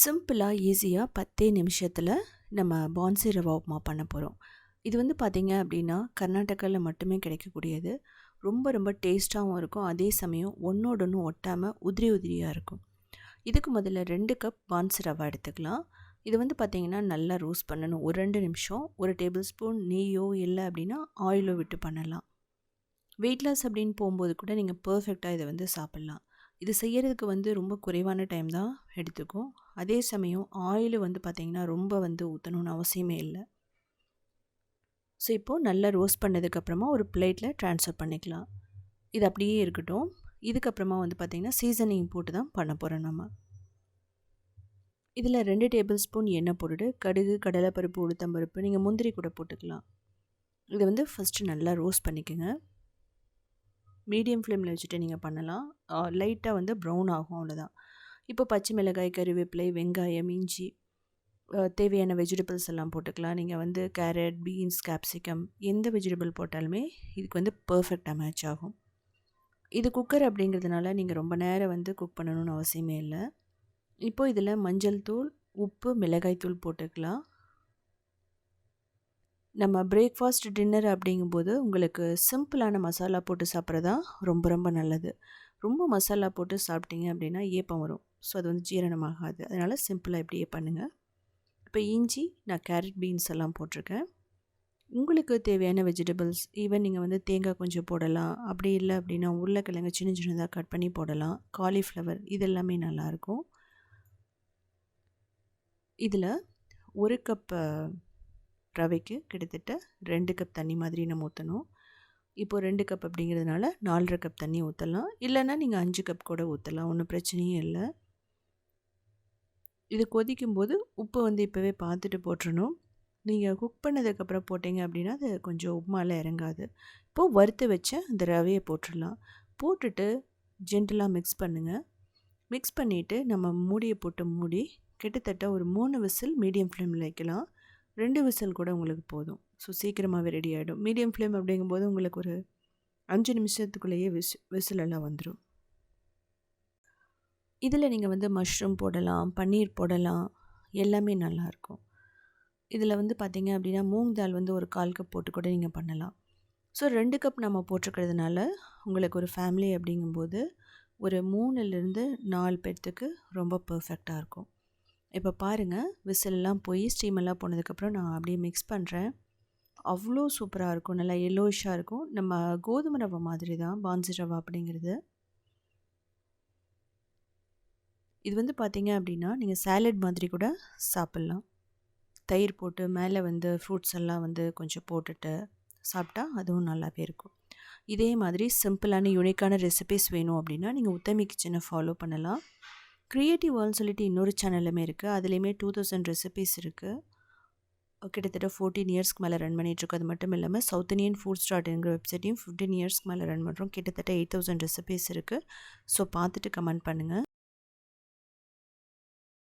சிம்பிளாக ஈஸியாக பத்தே நிமிஷத்தில் நம்ம பான்சி ரவா உப்புமா பண்ண போகிறோம் இது வந்து பார்த்திங்க அப்படின்னா கர்நாடகாவில் மட்டுமே கிடைக்கக்கூடியது. ரொம்ப ரொம்ப டேஸ்ட்டாகவும் இருக்கும். அதே சமயம் ஒன்றோட ஒன்று ஒட்டாமல் உதிரி உதிரியாக இருக்கும். இதுக்கு முதல்ல ரெண்டு கப் பான்சி ரவா எடுத்துக்கலாம். இது வந்து பார்த்திங்கன்னா நல்லா ரோஸ்ட் பண்ணணும். ஒரு ரெண்டு நிமிஷம். ஒரு டேபிள் ஸ்பூன் நெய்யோ இல்லை அப்படின்னா ஆயிலோ விட்டு பண்ணலாம். வெயிட் லாஸ் அப்படின்னு போகும்போது கூட நீங்கள் பர்ஃபெக்டாக இதை வந்து சாப்பிட்லாம். இது செய்கிறதுக்கு வந்து ரொம்ப குறைவான டைம் தான் எடுத்துக்கும். அதே சமயம் ஆயில் வந்து பார்த்திங்கன்னா ரொம்ப வந்து ஊற்றணும்னு அவசியமே இல்லை. ஸோ இப்போது நல்லா ரோஸ்ட் பண்ணதுக்கப்புறமா ஒரு பிளேட்டில் ட்ரான்ஸ்ஃபர் பண்ணிக்கலாம். இது அப்படியே இருக்கட்டும். இதுக்கப்புறமா வந்து பார்த்திங்கன்னா சீசனிங் போட்டு தான் பண்ண போகிறோம் நம்ம. இதில் ரெண்டு டேபிள் ஸ்பூன் எண்ணெய் போட்டுட்டு கடுகு கடலைப்பருப்பு உளுத்தம்பருப்பு நீங்கள் முந்திரி கூட போட்டுக்கலாம். இதை வந்து ஃபஸ்ட்டு நல்லா ரோஸ்ட் பண்ணிக்கோங்க. மீடியம் ஃப்ளேமில் வச்சுட்டு நீங்கள் பண்ணலாம். லைட்டாக வந்து ப்ரௌன் ஆகும் அவ்வளோதான் இப்போ பச்சை மிளகாய் கருவேப்பிலை வெங்காயம் இஞ்சி தேவையான வெஜிடபிள்ஸ் எல்லாம் போட்டுக்கலாம். நீங்கள் வந்து கேரட் பீன்ஸ் கேப்சிகம் எந்த வெஜிடபிள் போட்டாலுமே இதுக்கு வந்து பர்ஃபெக்டாக மேட்ச் ஆகும். இது குக்கர் அப்படிங்கிறதுனால நீங்கள் ரொம்ப நேரம் வந்து குக் பண்ணணும்னு அவசியமே இல்லை. இப்போது இதில் மஞ்சள் தூள் உப்பு மிளகாய் தூள் போட்டுக்கலாம். நம்ம பிரேக்ஃபாஸ்ட் டின்னர் அப்படிங்கும்போது உங்களுக்கு சிம்பிளான மசாலா போட்டு சாப்பிட்றதா ரொம்ப ரொம்ப நல்லது. ரொம்ப மசாலா போட்டு சாப்பிட்டீங்க அப்படின்னா ஏப்பம் வரும். ஸோ அது வந்து ஜீரணமாகாது. அதனால் சிம்பிளாக இப்படியே பண்ணுங்கள் இப்போ இஞ்சி நான் கேரட் பீன்ஸ் எல்லாம் போட்டிருக்கேன். உங்களுக்கு தேவையான வெஜிடபிள்ஸ் ஈவன் நீங்கள் வந்து தேங்காய் கொஞ்சம் போடலாம். அப்படி இல்லை அப்படின்னா உருளைக்கிழங்கு சின்ன சின்னதாக கட் பண்ணி போடலாம். காலிஃப்ளவர் இதெல்லாமே நல்லாயிருக்கும் இதில் ஒரு கப்பு ரவைக்கு கிட்டத்தட்ட ரெண்டு கப் தண்ணி மாதிரி நம்ம ஊற்றணும் இப்போது ரெண்டு கப் அப்படிங்கிறதுனால நாலரை கப் தண்ணி ஊற்றலாம் இல்லைன்னா நீங்கள் அஞ்சு கப் கூட ஊற்றலாம் ஒன்றும் பிரச்சனையும் இல்லை. இது கொதிக்கும் போது உப்பு வந்து இப்போவே பார்த்துட்டு போட்டுடணும் நீங்கள் குக் பண்ணதுக்கப்புறம் போட்டிங்க அப்படின்னா அது கொஞ்சம் உப்புமால இறங்காது. இப்போது வறுத்து வச்ச அந்த ரவையை போட்டுடலாம். போட்டுட்டு ஜென்டலாக மிக்ஸ் பண்ணுங்கள் மிக்ஸ் பண்ணிவிட்டு நம்ம மூடியை போட்டு மூடி கிட்டத்தட்ட ஒரு மூணு விசில் மீடியம் ஃப்ளேமில் வைக்கலாம். ரெண்டு விசில் கூட உங்களுக்கு போதும். ஸோ சீக்கிரமாகவே ரெடி ஆகிடும் மீடியம் ஃப்ளேம் அப்படிங்கும்போது உங்களுக்கு ஒரு அஞ்சு நிமிஷத்துக்குள்ளேயே விஸ் விசிலெல்லாம் வந்துடும் இதில் நீங்கள் வந்து மஷ்ரூம் போடலாம் பன்னீர் போடலாம் எல்லாமே நல்லாயிருக்கும் இதில் வந்து பார்த்திங்க அப்படின்னா மூங் தால் வந்து ஒரு கால் கப் போட்டு கூட நீங்கள் பண்ணலாம். ஸோ ரெண்டு கப் நம்ம போட்டிருக்கிறதுனால உங்களுக்கு ஒரு ஃபேமிலி அப்படிங்கும்போது ஒரு மூணுலேருந்து நாலு பேர்த்துக்கு ரொம்ப பர்ஃபெக்டாக இருக்கும். இப்போ பாருங்கள் விசிலெல்லாம் போய் ஸ்டீமெல்லாம் போனதுக்கப்புறம் நான் அப்படியே மிக்ஸ் பண்ணுறேன் அவ்வளோ சூப்பராக இருக்கும். நல்லா எல்லோயிஷாக இருக்கும். நம்ம கோதுமை ரவை மாதிரி தான் பான்சி ரவா அப்படிங்கிறது. இது வந்து பார்த்திங்க அப்படின்னா நீங்கள் சேலட் மாதிரி கூட சாப்பிட்லாம். தயிர் போட்டு மேலே வந்து ஃப்ரூட்ஸ் எல்லாம் வந்து கொஞ்சம் போட்டுட்டு சாப்பிட்டா அதுவும் நல்லாவே இருக்கும். இதே மாதிரி சிம்பிளான யூனிக்கான ரெசிபிஸ் வேணும் அப்படின்னா நீங்கள் உத்தமி கிச்சனை ஃபாலோ பண்ணலாம். க்ரியேட்டிவ் வேர்ல்னு சொல்லிட்டு இன்னொரு சேனலுமே இருக்குது அதுலேயுமே டூ தௌசண்ட் ரெசிபீஸ் இருக்குது கிட்டத்தட்ட ஃபோர்டீன் இயர்ஸ்க்கு மேலே ரன் பண்ணிகிட்ருக்கோம் அது மட்டும் இல்லாமல் சவுத் இந்தியன் ஃபுட் ஸ்டார்ட்ங்கிற வெப்சைட்டையும் ஃபிஃப்டீன் இயர்ஸ்க்கு மேலே ரன் பண்ணுறோம் கிட்டத்தட்ட எயிட் தௌசண்ட் ரெசிபீஸ் இருக்குது ஸோ பார்த்துட்டு கமெண்ட் பண்ணுங்கள்